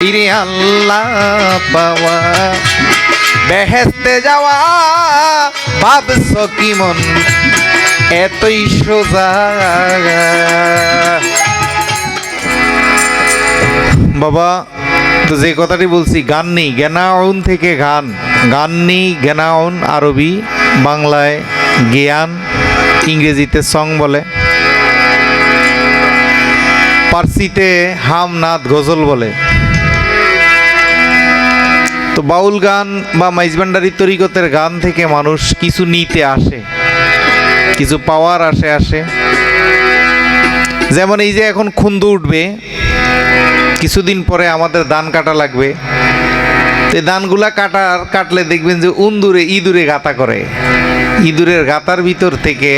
ইরে আল্লাহ পাওয়া বেহেস্তে যাওয়া ভাবছ কি মন? এতই সোজা। বাবা, তো যে কথাটি বলছি, গান নেই জ্ঞানাউন থেকে গান। গান নেই জ্ঞানাউন আরবি, বাংলায় জ্ঞান, ইংরেজিতে সং বলে। পার্সিতে হাম নাথ গজল বলে। তো বাউল গান বা মাইজবান্ডারি তরিকতের গান থেকে মানুষ কিছু নিতে আসে, কিছু পাওয়ার আসে আসে। যেমন এই যে এখন খুন্দু উঠবে, কিছুদিন পরে আমাদের দান কাটা লাগবে। এই ধানগুলা কাটার, কাটলে দেখবেন যে উন্দুরে ইঁদুরে গাতা করে। ইঁদুরের গাতার ভিতর থেকে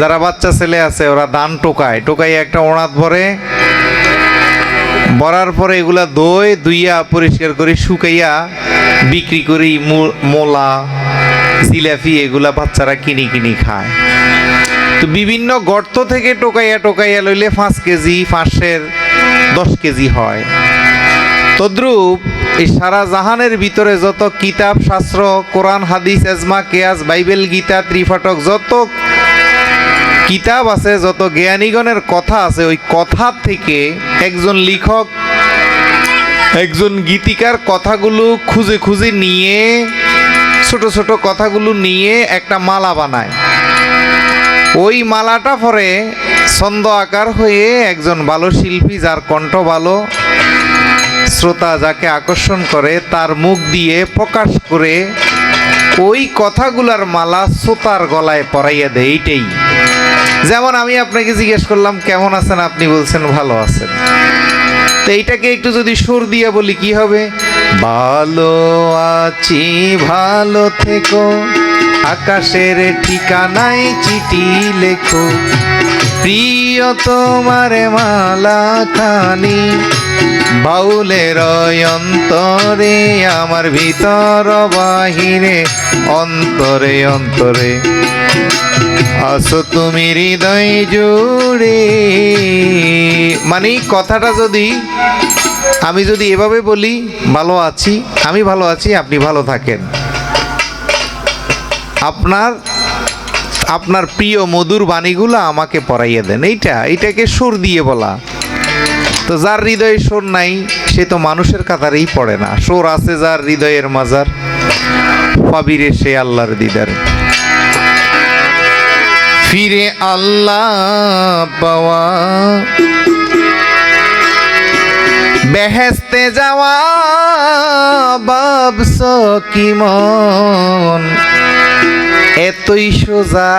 যারা বাচ্চা ছেলে আছে, ওরা দান টোকায়। টোকাই একটা ওনাত ভরে ভরার পরে এগুলা দই দুইয়া পরিষ্কার করে শুকাইয়া বিক্রি করি মোলা, জিলাপি, এগুলা বাচ্চারা কিনি কিনি খায়। তো বিভিন্ন গর্ত থেকে টোকাইয়া টোকাইয়া লইলে পাঁচ কেজি, পাঁচশের দশ কেজি হয়। তদ্রূপ এই সারা জাহানের ভিতরে যত কিতাব, শাস্ত্র, কোরআন, হাদিস, এজমা, কেয়াস, বাইবেল, গীতা ত্রিফাটক যত কিতাব আছে, যত জ্ঞানীগণের কথা আছে, ওই কথা থেকে একজন লেখক, একজন গীতিকার কথাগুলো খুঁজে খুঁজে নিয়ে, ছোট ছোট কথাগুলো নিয়ে একটা মালা বানায়। ওই মালাটা পরে ছন্দ আকার হয়ে একজন ভালো শিল্পী যার কণ্ঠ ভালো, শ্রোতা যাকে আকর্ষণ করে, তার মুখ দিয়ে প্রকাশ করে ওই কথাগুলার মালা শ্রোতার গলায় পরাইয়া দেয়, এইটাই। যেমন আমি আপনাকে জিজ্ঞেস করলাম, কেমন আছেন? আপনি বলছেন, ভালো আছেন। তো এইটাকে একটু যদি সুর দিয়ে বলি, কি হবে? ভালো আছি, ভালো থেকো। আকাশের ঠিকানায় চিঠি লেখো। প্রিয় তোমার মালা খানি বাউলের অন্তরে, আমার ভিতর বাহিরে, অন্তরে অন্তরে। আসো তুমি হৃদয় জুড়ে। মানে কথাটা যদি আমি যদি এভাবে বলি, ভালো আছি, আমি ভালো আছি, আপনি ভালো থাকেন। আপনার আপনার প্রিয় মধুর বাণীগুলো আমাকে পড়াইয়ে দেন। এইটা, এইটাকে সুর দিয়ে বলা। তো যার হৃদয়ে সুর নাই, সে তো মানুষের কাতারেই পড়ে না। সুর আছে যার হৃদয়ের মাজার পাবিরে সে আল্লাহর দিদার। ফিরে আল্লাহ পাওয়া। বেহেস্তে যাওয়া বাবস কি মন, এতই সোজা।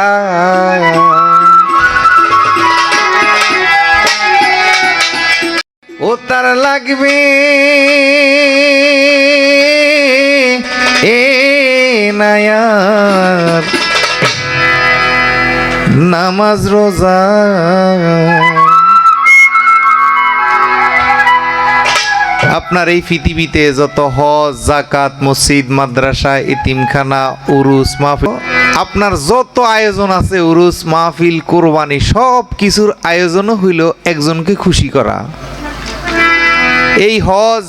ও তার লাগবে এ নায়ার নামাজ রোজা। আপনার এই পৃথিবীতে যত হজ জাকাত মসজিদ, মাদ্রাসা ইতিমখানা উরুস, মাহফিল, আপনার যত আয়োজন আছে, উরুস, মাহফিল, কোরবানি সব কিছুর আয়োজনও হইল একজনকে খুশি করা। এই হজ,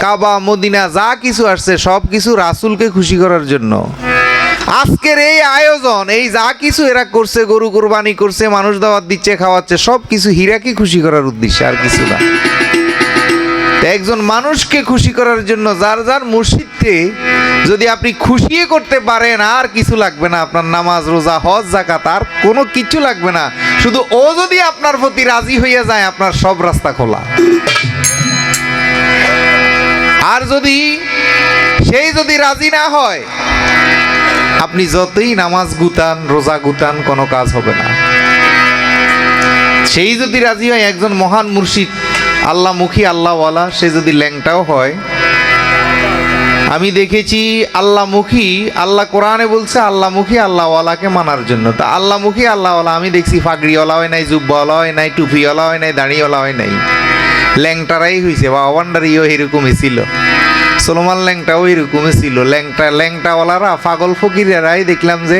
কাবা, মদিনা, যা কিছু আসছে, সব কিছু রাসুলকে খুশি করার জন্য। আজকের এই আয়োজন, এই যা কিছু এরা করছে, গরু কোরবানি করছে, মানুষ দাওয়াত দিচ্ছে, খাওয়াচ্ছে, সব কিছু হীরাকে খুশি করার উদ্দেশ্যে, আর কিছু না। একজন মানুষকে খুশি করার জন্য, যার যার মুর্শিদকে যদি আপনি খুশিয়ে করতে পারেন, আর কিছু লাগবে না। আপনার নামাজ, রোজা, হজ জাকাত আর কোনো কিছু লাগবে না। শুধু ও যদি আপনার প্রতি রাজি হইয়া যায়, আপনার সব রাস্তা খোলা। আর যদি সেই যদি রাজি না হয়, আপনি যতই নামাজ গুতান রোজা গুতান কোনো কাজ হবে না। সেই যদি রাজি হয়, একজন মহান মুর্শিদ আল্লাহমুখী আল্লাহওয়ালা সে যদি ল্যাংটাও হয়, আমি দেখেছি আল্লাহমুখী আল্লাহ কোরআনে বলছে আল্লাহমুখী আল্লাহওয়ালাকে মানার জন্য। তা আল্লাহমুখী আল্লাহওয়ালা আমি দেখছি ফাগড়িওয়ালা হয় নাই, জুব্বাওয়ালা হয় নাই, টুপিওয়ালা হয় নাই, দাঁড়িওয়ালা হয় নাই। ল্যাংটারাই হয়েছে বা অবান্ডারিও এরকমই ছিল। সলমান ল্যাংটাও এরকমই ছিল। ল্যাংটা, ল্যাংটাওয়ালারা, পাগল ফকিরেরাই দেখলাম যে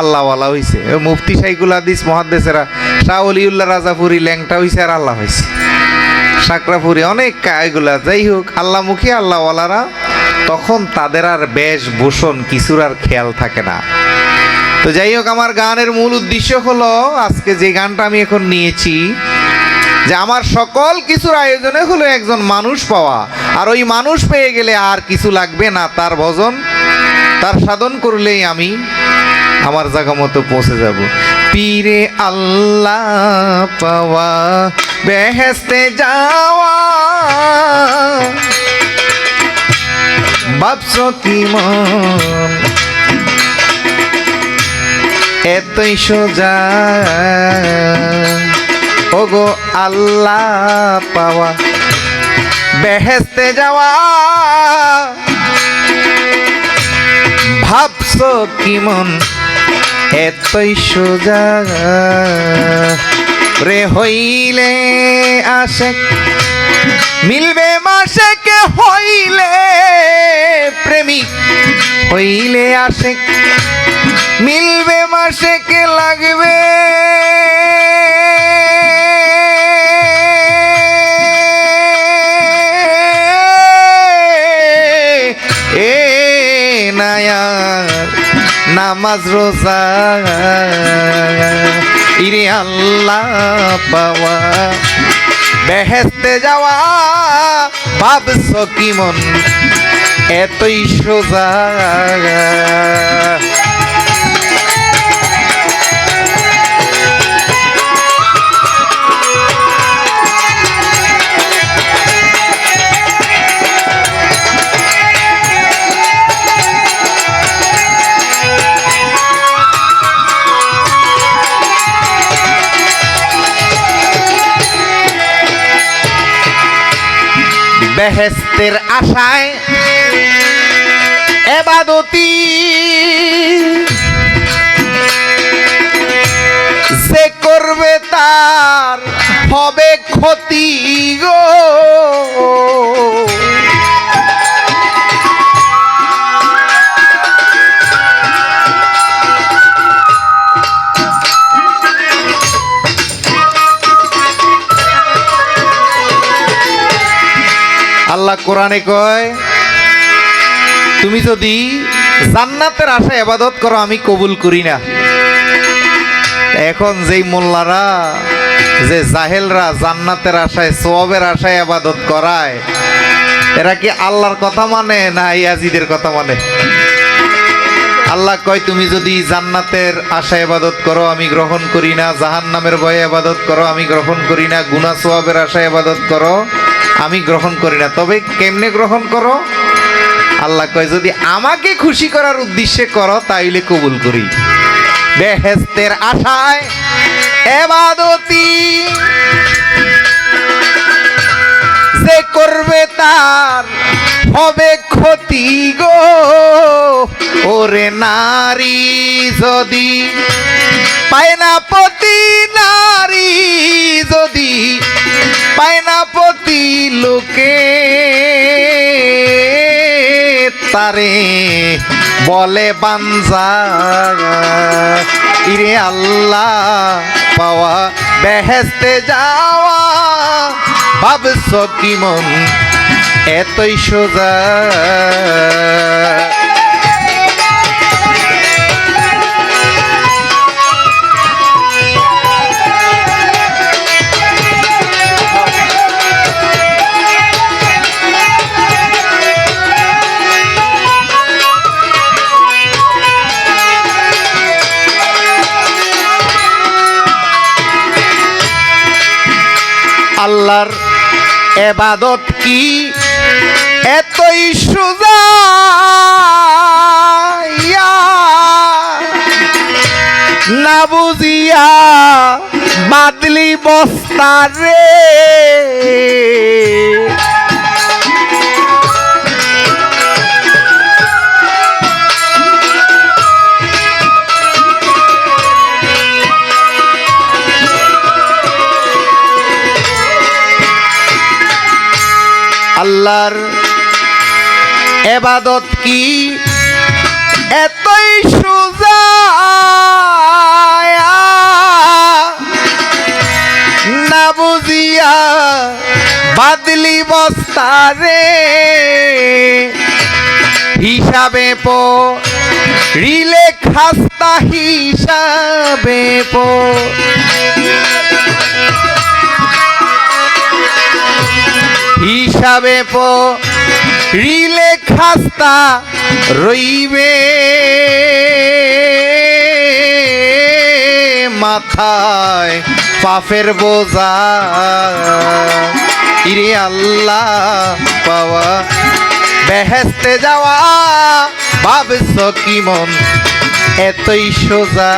আল্লাহওয়ালা হয়েছে মুফতি সাইকুল হাদিস মহাদ্দেশেরা, শাহ অলিউল্লাহ রাজাপুরি ল্যাংটা হয়েছে আর আল্লাহ হয়েছে টাকরাপুরি অনেক কায়গুলা যাই হোক, আল্লাহমুখী আল্লাহওয়ালারা, তখন তাদের আর বেশ ভূষণ কিছুর আর খেয়াল থাকে না। তো যাই হোক, আমার গানের মূল উদ্দেশ্য হলো, আজকে যে গানটা আমি এখন নিয়েছি যে আমার সকল কিছুর আয়োজনে হলো একজন মানুষ পাওয়া। আর ওই মানুষ পেয়ে গেলে আর কিছু লাগবে না, তার ভজন, তার সাধন করলেই আমি আমার জায়গা মতো পৌঁছে যাব। পীরে আল্লাহ পাওয়া বেহেস্তে যাওয়া। ভাবছ কি মন? এতই সোজা। ওগো আল্লাহ পাওয়া। বেহেস্তে যাওয়া। ভাবছ কি মন? এতই সোজা। রে হইলে আসে মিলবে মাসে কে হইলে প্রেমিক। হইলে আসে মিলবে মাসে কে লাগবে নামাজ রোজা। ইরে আল্লাহ পাওয়া বেহেস্তে যাওয়া ভাবছ কি মন? এতই সোজা। বেহেস্তের আশায় যে করবে তার হবে ক্ষতি গো। আল্লাহ কোরআনে কয়, তুমি যদি জান্নাতের আশায় আবাদত করো, আমি কবুল করি না। এখন যেই মোল্লারা, যে জাহেলরা জান্নাতের আশায়, সোয়াবের আশায় আবাদত করায়, এরা কি আল্লাহর কথা মানে না ইয়াজিদের কথা মানে? আল্লাহ কয়, তুমি যদি জান্নাতের আশায় আবাদত করো, আমি গ্রহণ করি না। জাহান নামের ভয়ে আবাদত করো, আমি গ্রহণ করি না। গুনা সোয়াবের আশায় আবাদত করো। আমি গ্রহণ করি না। তবে কেমনে গ্রহণ করো? আল্লাহ কয়, যদি আমাকে খুশি করার উদ্দেশ্যে করো, তাইলে কবুল করি। বেহেস্তের আশায় এবাদতি যে করবে তার হবে ক্ষতি গো। ওরে নারী যদি পায় না পতি, নারী যদি পায় না পতি লোকে, তারে বলে বাঞ্জা ইরে আল্লাহ, পাওয়া বেহেস্তে যাওয়া, ভাবছ কি মন, এতই সোজা। আল্লাহর এবাদত কি? এতই সুজা না বুঝিয়া বাদলি বস্তা রে। আল্লাহর এবাদত কি? এতই সোজা না বুঝিয়া বাদলি বস্তারে হিসাবে পো, রিলে খাস্তা হিসাবে পো। হিসাবে পো, রিলে খাস্তা রইবে। মাথায় পাফের বোঝা। ইরে আল্লাহ পাওয়া বেহেস্তে যাওয়া, ভাবছ কি মন? এতই সোজা।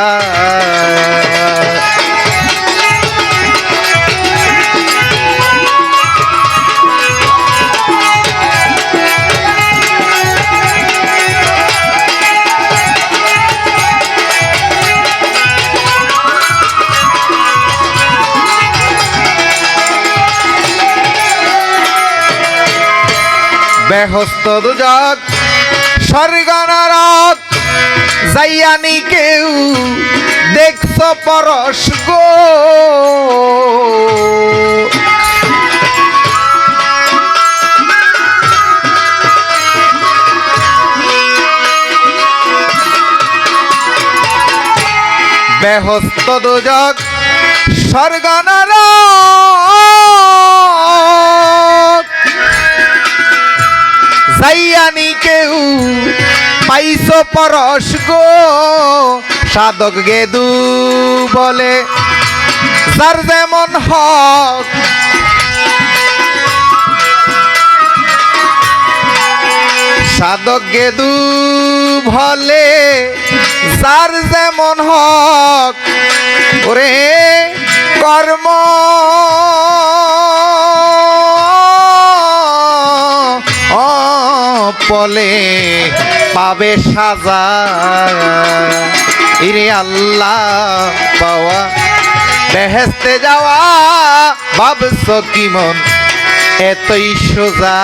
বেহস্ত দুজক স্বর্গনরক যাইয়ানি কেউ দেখছ পরশ গো। বেহস্ত দুজক স্বর্গনরক যাইয়ানি কেউ পাইছ পরশ গো। সাধক গেদু বলে, যার যেমন হক। সাধক গেদু ভলে যার যেমন হক। ওরে কর্ম পলে পাবে সাজা। ইরে আল্লাহ পাওয়া বেহেস্তে যাওয়া ভাবছ কি মন? এতই সোজা।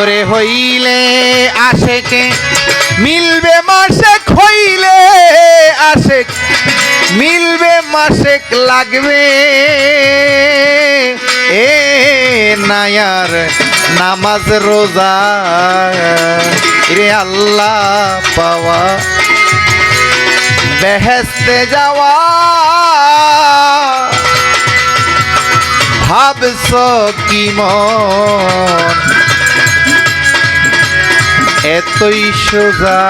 ওরে হইলে আশেকে, মিলবে মাসে হইলে আশেক, মিলবে মাসেক লাগবে। এ নায়ার নামাজ রোজা রে আল্লাহ পাওয়া। বেহেস্তে যাওয়া, ভাবছ কি মন? এতই সোজা।